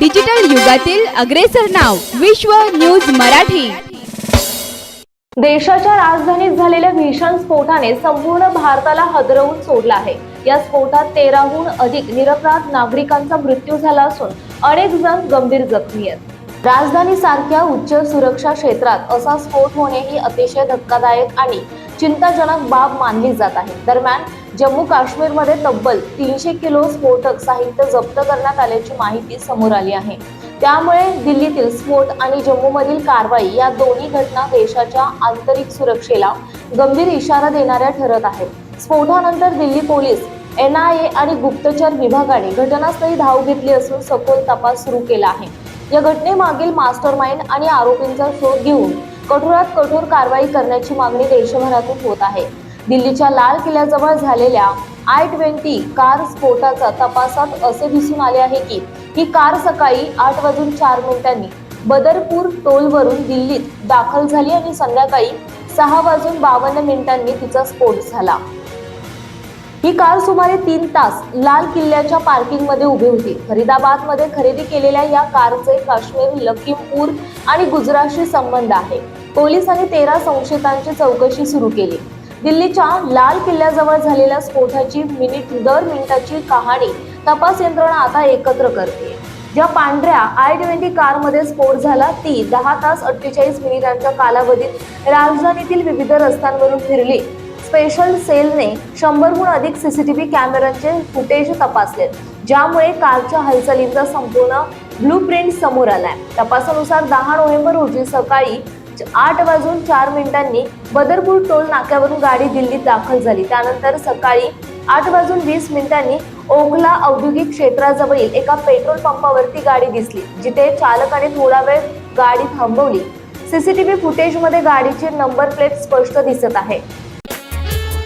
Digital युगातील अग्रेसर नाव विश्व न्यूज मराठी. देशाच्या राजधानीत झालेल्या भीषण स्फोटाने संपूर्ण भारताला हदरवून सोडलं आहे. या स्फोटात तेराहून अधिक निरपराध नागरिकांचा मृत्यू झाला असून अनेक जण गंभीर जखमी आहेत. राजधानी सारख्या उच्च सुरक्षा क्षेत्रात असा स्फोट होणे ही अतिशय धक्कादायक आणि चिंताजनक बाब मानली जात आहे. दरम्यान जम्मू काश्मीरमध्ये तब्बल तीनशे किलो स्फोटक साहित्य जप्त करण्यात आल्याची माहिती समोर आली आहे. त्यामुळे दिल्लीतील स्फोट आणि जम्मूमधील कारवाई या दोन्ही घटना देशाच्या आंतरिक सुरक्षेला गंभीर इशारा देणाऱ्या ठरत आहेत. स्फोटानंतर Delhi police N I A आणि गुप्तचर विभागाने घटनास्थळी धाव घेतली असून सखोल तपास सुरू केला आहे. या घटनेमागील मास्टर माइंड आणि आरोपींचा शोध घेऊन कठोरात कठोर कारवाई करण्याची मागणी देशभरातून होत आहे. दिल्लीच्या लाल किल्ल्याजवळ झालेल्या आय ट्वेंटी कार स्फोटाचा तपासात असे दिसून आले आहे की ही कार सकाळी आठ वाजून चार मिनिटांनी बदरपूर टोलवरून दिल्लीत दाखल झाली आणि संध्याकाळी सहा वाजून बावन्न मिनिटांनी तिचा स्फोट झाला. ही कार सुमारे तीन तास लाल किल्ल्याच्या पार्किंगमध्ये उभी होती. फरीदाबादमध्ये खरेदी केलेल्या या कारचे काश्मीर लखीमपूर आणि गुजरातशी संबंध आहे. पोलिसांनी तेरा संशयितांची चौकशी सुरू केली. दिल्लीच्या लाल किल्ल्याजवळ झालेल्या स्फोटाची मिनिट दर मिनिटाची कहाणी तपास यंत्रणा आता एकत्र करते. ज्या पांढऱ्या आय ट्वेंटी कारमध्ये स्फोट झाला ती दहा तास अठ्ठेचाळीस मिनिटांच्या कालावधीत राजधानीतील विविध रस्त्यांवरून फिरली. स्पेशल सेलने शंभरहून अधिक सीसीटीव्ही कॅमेऱ्यांचे फुटेज तपासले. ज्यामुळे कारच्या हालचालींचा संपूर्ण ब्लू प्रिंट समोर आलाय. तपासानुसार दहा नोव्हेंबर रोजी सकाळी आठ वाजून चार मिनिटांनी बदरपूर टोल नाक्यावरून गाडी दिल्लीत दाखल झाली. त्यानंतर सकाळी आठ वाजून वीस मिनिटांनी ओखला औद्योगिक क्षेत्राजवळील एका पेट्रोल पंपावरती गाडी दिसली जिथे चालकाने थोडा वेळ गाडी थांबवली. सीसीटीव्ही फुटेजमध्ये गाडीची नंबर प्लेट स्पष्ट दिसत आहे.